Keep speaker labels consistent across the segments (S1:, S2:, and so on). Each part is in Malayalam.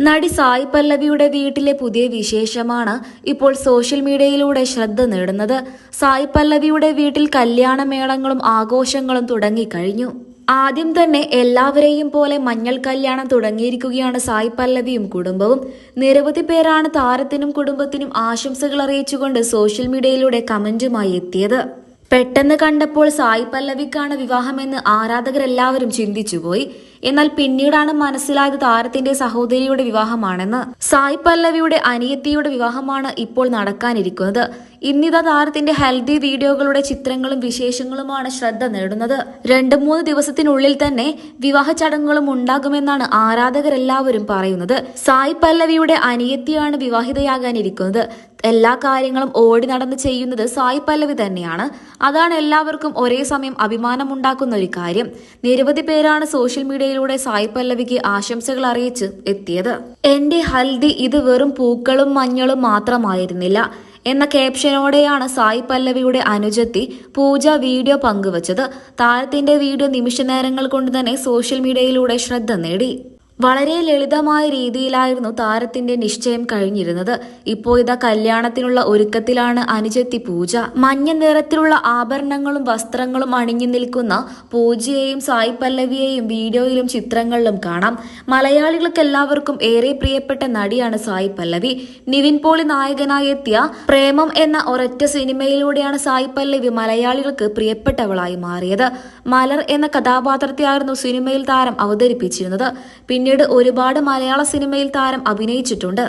S1: നടി സായി പല്ലവിയുടെ വീട്ടിലെ പുതിയ വിശേഷമാണ് ഇപ്പോൾ സോഷ്യൽ മീഡിയയിലൂടെ ശ്രദ്ധ നേടുന്നത്. സായി പല്ലവിയുടെ വീട്ടിൽ കല്യാണമേളങ്ങളും ആഘോഷങ്ങളും തുടങ്ങിക്കഴിഞ്ഞു. ആദ്യം തന്നെ എല്ലാവരെയും പോലെ മഞ്ഞൾ കല്യാണം തുടങ്ങിയിരിക്കുകയാണ് സായി പല്ലവിയും കുടുംബവും. നിരവധി പേരാണ് താരത്തിനും കുടുംബത്തിനും ആശംസകൾ അറിയിച്ചുകൊണ്ട് സോഷ്യൽ മീഡിയയിലൂടെ കമന്റുമായി എത്തിയത്. പെട്ടെന്ന് കണ്ടപ്പോൾ സായി പല്ലവിക്കാണ് വിവാഹമെന്ന് ആരാധകരെല്ലാവരും ചിന്തിച്ചുപോയി. എന്നാൽ പിന്നീടാണ് മനസ്സിലായത് താരത്തിന്റെ സഹോദരിയുടെ വിവാഹമാണെന്ന്. സായി പല്ലവിയുടെ അനിയത്തിയുടെ വിവാഹമാണ് ഇപ്പോൾ നടക്കാനിരിക്കുന്നത്. ഇന്നിത താരത്തിന്റെ ഹെൽത്തി വീഡിയോകളുടെ ചിത്രങ്ങളും വിശേഷങ്ങളുമാണ് ശ്രദ്ധ നേടുന്നത്. രണ്ട് മൂന്ന് ദിവസത്തിനുള്ളിൽ തന്നെ വിവാഹ ചടങ്ങുകളും ഉണ്ടാകുമെന്നാണ് ആരാധകരെല്ലാവരും പറയുന്നത്. സായി പല്ലവിയുടെ അനിയത്തിയാണ് വിവാഹിതയാകാനിരിക്കുന്നത്. എല്ലാ കാര്യങ്ങളും ഓടി നടന്ന് ചെയ്യുന്നത് സായി പല്ലവി തന്നെയാണ്. അതാണ് എല്ലാവർക്കും ഒരേ സമയം അഭിമാനമുണ്ടാക്കുന്ന ഒരു കാര്യം. നിരവധി പേരാണ് സോഷ്യൽ മീഡിയയിലൂടെ സായി പല്ലവിക്ക് ആശംസകൾ അറിയിച്ച് എത്തിയത്. എന്റെ ഹൽദി ഇത് വെറും പൂക്കളും മഞ്ഞളും മാത്രമായിരുന്നില്ല എന്ന ക്യാപ്ഷനോടെയാണ് സായി പല്ലവിയുടെ അനുജത്തി പൂജ വീഡിയോ പങ്കുവച്ചത്. താരത്തിന്റെ വീഡിയോ നിമിഷ നേരങ്ങൾ കൊണ്ട് തന്നെ സോഷ്യൽ മീഡിയയിലൂടെ ശ്രദ്ധ നേടി. വളരെ ലളിതമായ രീതിയിലായിരുന്നു താരത്തിന്റെ നിശ്ചയം കഴിഞ്ഞിരുന്നത്. ഇപ്പോ ഇതാ കല്യാണത്തിനുള്ള ഒരുക്കത്തിലാണ് അനുജത്തി പൂജ. മഞ്ഞ നിറത്തിലുള്ള ആഭരണങ്ങളും വസ്ത്രങ്ങളും അണിഞ്ഞു നിൽക്കുന്ന പൂജയെയും സായി പല്ലവിയെയും വീഡിയോയിലും ചിത്രങ്ങളിലും കാണാം. മലയാളികൾക്ക് എല്ലാവർക്കും ഏറെ പ്രിയപ്പെട്ട നടിയാണ് സായി പല്ലവി. നിവിൻ പോളി നായകനായി എത്തിയ പ്രേമം എന്ന ഒരൊറ്റ സിനിമയിലൂടെയാണ് സായി പല്ലവി മലയാളികൾക്ക് പ്രിയപ്പെട്ടവളായി മാറിയത്. മലർ എന്ന കഥാപാത്രത്തെയായിരുന്നു സിനിമയിൽ താരം അവതരിപ്പിച്ചിരുന്നത്. പിന്നീട് ഒരുപാട് മലയാള സിനിമയിൽ താരം അഭിനയിച്ചിട്ടുണ്ട്.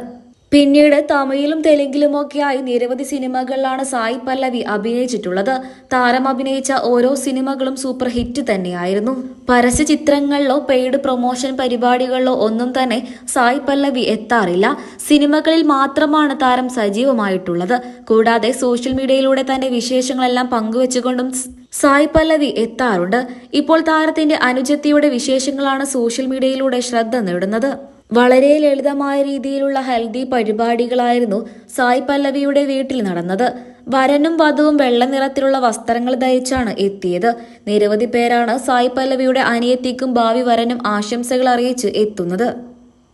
S1: പിന്നീട് തമിഴിലും തെലുങ്കിലുമൊക്കെയായി നിരവധി സിനിമകളിലാണ് സായി പല്ലവി അഭിനയിച്ചിട്ടുള്ളത്. താരം അഭിനയിച്ച ഓരോ സിനിമകളും സൂപ്പർ ഹിറ്റ് തന്നെയായിരുന്നു. പരസ്യ ചിത്രങ്ങളിലോ പെയ്ഡ് പ്രൊമോഷൻ പരിപാടികളിലോ ഒന്നും തന്നെ സായി പല്ലവി എത്താറില്ല. സിനിമകളിൽ മാത്രമാണ് താരം സജീവമായിട്ടുള്ളത്. കൂടാതെ സോഷ്യൽ മീഡിയയിലൂടെ തന്റെ വിശേഷങ്ങളെല്ലാം പങ്കുവച്ചുകൊണ്ടും സായി പല്ലവി എത്താറുണ്ട്. ഇപ്പോൾ താരത്തിന്റെ അനുജത്തിയുടെ വിശേഷങ്ങളാണ് സോഷ്യൽ മീഡിയയിലൂടെ ശ്രദ്ധ നേടുന്നത്. വളരെ ലളിതമായ രീതിയിലുള്ള ഹെൽത്തി പരിപാടികളായിരുന്നു സായി പല്ലവിയുടെ വീട്ടിൽ നടന്നത്. വരനും വധുവും വെള്ള നിറത്തിലുള്ള വസ്ത്രങ്ങൾ ധരിച്ചാണ് എത്തിയത്. നിരവധി പേരാണ് സായി പല്ലവിയുടെ അനിയത്തിക്കും ഭാവി വരനും ആശംസകൾ അറിയിച്ച് എത്തുന്നത്.